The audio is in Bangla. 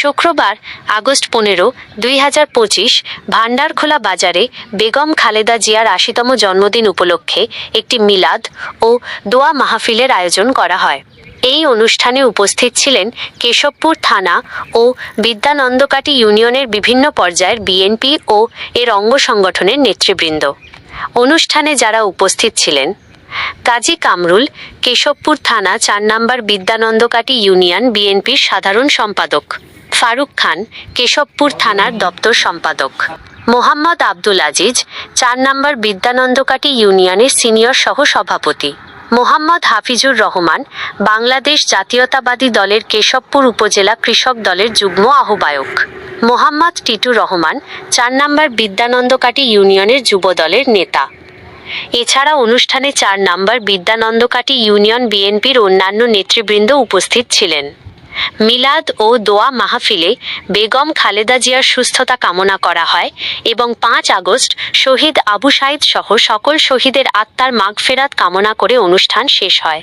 শুক্রবার, আগস্ট পনেরো, দুই হাজার পঁচিশ, ভান্ডারখোলা বাজারে বেগম খালেদা জিয়ার আশিতম জন্মদিন উপলক্ষে একটি মিলাদ ও দোয়া মাহফিলের আয়োজন করা হয়। এই অনুষ্ঠানে উপস্থিত ছিলেন কেশবপুর থানা ও বিদ্যানন্দকাটি ইউনিয়নের বিভিন্ন পর্যায়ের বিএনপি ও এর অঙ্গ সংগঠনের নেতৃবৃন্দ। অনুষ্ঠানে যারা উপস্থিত ছিলেন, কাজী কামরুল, কেশবপুর থানা চার নম্বর বিদ্যানন্দকাটি ইউনিয়ন বিএনপির সাধারণ সম্পাদক। ফারুক খান, কেশবপুর থানার দপ্তর সম্পাদক। মোহাম্মদ আব্দুল আজিজ, চার নম্বর বিদ্যানন্দকাটি ইউনিয়নের সিনিয়র সহ সভাপতি। মোহাম্মদ হাফিজুর রহমান, বাংলাদেশ জাতীয়তাবাদী দলের কেশবপুর উপজেলা কৃষক দলের যুগ্ম আহ্বায়ক। মোহাম্মদ টিটু রহমান, চার নম্বর বিদ্যানন্দকাটি ইউনিয়নের যুব দলের নেতা। এছাড়া অনুষ্ঠানে চার নম্বর বিদ্যানন্দকাটি ইউনিয়ন বিএনপির অন্যান্য নেতৃবৃন্দ উপস্থিত ছিলেন। মিলাদ ও দোয়া মাহফিলে বেগম খালেদা জিয়ার সুস্থতা কামনা করা হয় এবং পাঁচ আগস্ট শহীদ আবু সাইদ সহ সকল শহীদের আত্মার মাগফেরাত কামনা করে অনুষ্ঠান শেষ হয়।